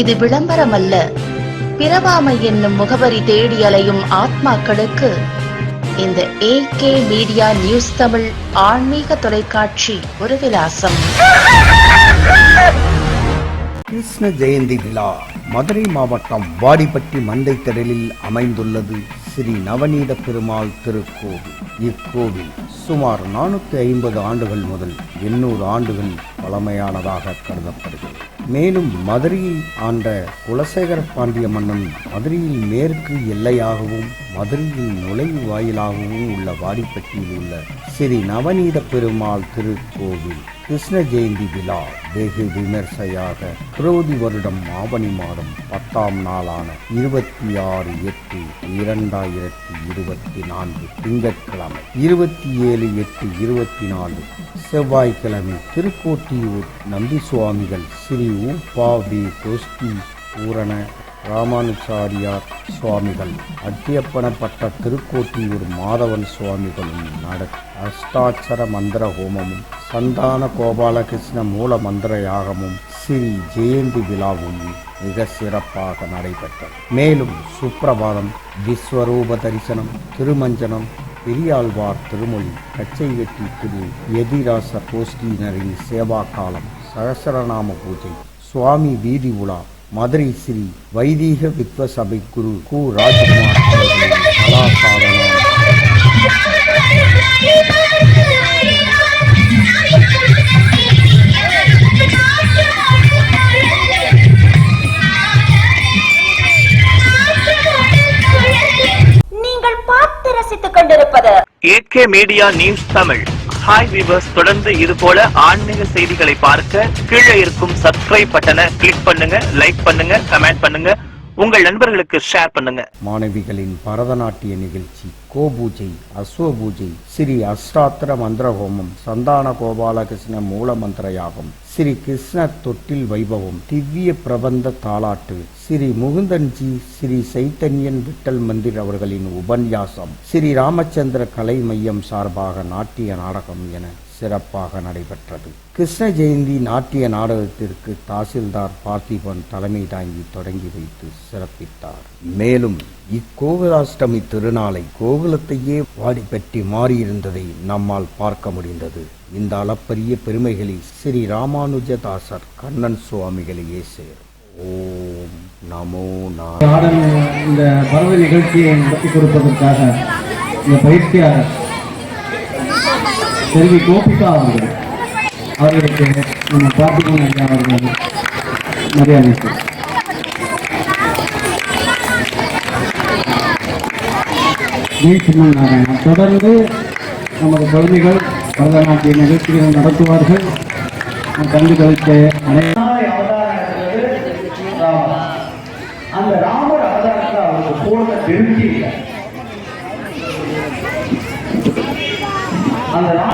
இது விளம்பரமல்ல. பிறவாமை என்னும் முகவரி தேடி அலையும் ஆத்மாக்களுக்கு இந்த ஏகே மீடியா நியூஸ் தமிழ் ஆன்மீக தொலைக்காட்சி ஒரு விலாசம். கிருஷ்ண ஜெயந்தி விழா மதுரை மாவட்டம் வாடிப்பட்டி மந்தை திடலில் அமைந்துள்ளது. ஸ்ரீ நவநீத பெருமாள் திருக்கோவில். இக்கோவில் சுமார் நானூற்றி ஐம்பது ஆண்டுகள் முதல் எண்ணூறு ஆண்டுகள் பழமையானதாக கருதப்படுகிறது. மேலும் மதுரையை ஆண்ட குலசேகர பாண்டிய மன்னன் மதுரையில் மேற்கு எல்லையாகவும் மதுரையில் நுழைவு வாயிலாகவும் உள்ள வாடிப்பட்டியில் உள்ள ஸ்ரீ நவநீத பெருமாள் திருக்கோவில் கிருஷ்ண ஜெயந்தி விழா வெகு விமர்சையாக குரோதி வருடம் ஆவணி மாதம் பத்தாம் நாளான இருபத்தி ஆறு எட்டு இரண்டாயிரத்தி இருபத்தி நான்கு திங்கட்கிழமை. இருபத்தி ஏழு எட்டு இருபத்தி நாலு செவ்வாய்க்கிழமை திருக்கோட்டியூர் நம்பி சுவாமிகள் ஸ்ரீ உபாவி வி கோஷ்டி பூரண ராமானுச்சாரியார் சுவாமிகள். அத்தியப்பனப்பட்ட திருக்கோட்டியூர் மாதவன் சுவாமிகளும் நட அஷ்டாட்சர மந்திர ஹோமமும் சந்தான கோபாலகிருஷ்ண மூல மந்திர யாகமும் ஸ்ரீ ஜெயந்தி விழாவும் மிக சிறப்பாக நடைபெற்றது மேலும் சுப்பிரபாதம் விஸ்வரூப தரிசனம் திருமஞ்சனம் பெரியாழ்வார் திருமொழி கச்சை வெட்டி திரு எதிராச கோஷ்டியினரின் சேவா காலம் சகசரநாம பூஜை சுவாமி வீதி உலா மதுரை ஸ்ரீ வைதீக வித்வ சபை குரு கு ராஜ்குமார் அவர்களின் கலா சாதனா நீங்கள் பார்த்து ரசித்துக் கொண்டிருப்பது AK media news Tamil. Hi viewers தொடர்ந்து இது போல ஆன்மீக செய்திகளை பார்க்க கீழே இருக்கும் சப்ஸ்கிரைப் பட்டனை கிளிக் பண்ணுங்க லைக் பண்ணுங்க கமெண்ட் பண்ணுங்க. உங்கள் நண்பர்களுக்கு ஷேர் பண்ணுங்க. மாணவிகளின் பரதநாட்டிய நிகழ்ச்சி கோபூஜை அஸ்வ பூஜை ஸ்ரீ அஷ்டாத்திர மந்திர ஹோமம் சந்தான கோபாலகிருஷ்ண மூல மந்திர யாகம் ஸ்ரீ கிருஷ்ண தொட்டில் வைபவம் திவ்ய பிரபந்த தாலாட்டு ஸ்ரீ முகுந்தன்ஜி ஸ்ரீ சைத்தன்யன் விட்டல் மந்திர் அவர்களின் உபன்யாசம் ஸ்ரீ ராமச்சந்திர கலை மையம் சார்பாக நாட்டிய நாடகம் என சிறப்பாக நடைபெற்றது. கிருஷ்ண ஜெயந்தி நாட்டிய நாடகத்திற்கு தாசில்தார் பார்த்திபன் தலைமை தாங்கி தொடங்கி வைத்து சிறப்பித்தார். மேலும் இக்கோகுலாஷ்டமி திருநாளை கோகுலத்தையே வாடிப்பற்றி மாறியிருந்ததை நம்மால் பார்க்க முடிந்தது. இந்த அளப்பரிய பெருமைகளை ஸ்ரீ ராமானுஜதாசர் கண்ணன் சுவாமிகளையே சேர். ஓம் நமோ நா இந்த பருவ நிகழ்ச்சியை நடத்தி கொடுப்பதற்காக இந்த பயிற்சியாளர் செல்வி கோபிகா அவர்கள். அவர்களுக்கு நம்ம பார்த்திபன் ஐயா அவர்கள் மரியாதை செய்வோம். நாராயணன் தொடர்ந்து நமது குழந்தைகள் பரதநாட்டிய நிகழ்ச்சிகள் நடத்துவார்கள். கல்வி கழித்த அந்த ராமர் அவதாரத்தை அவருக்கு போன திருப்தி இல்லை. அந்த ராம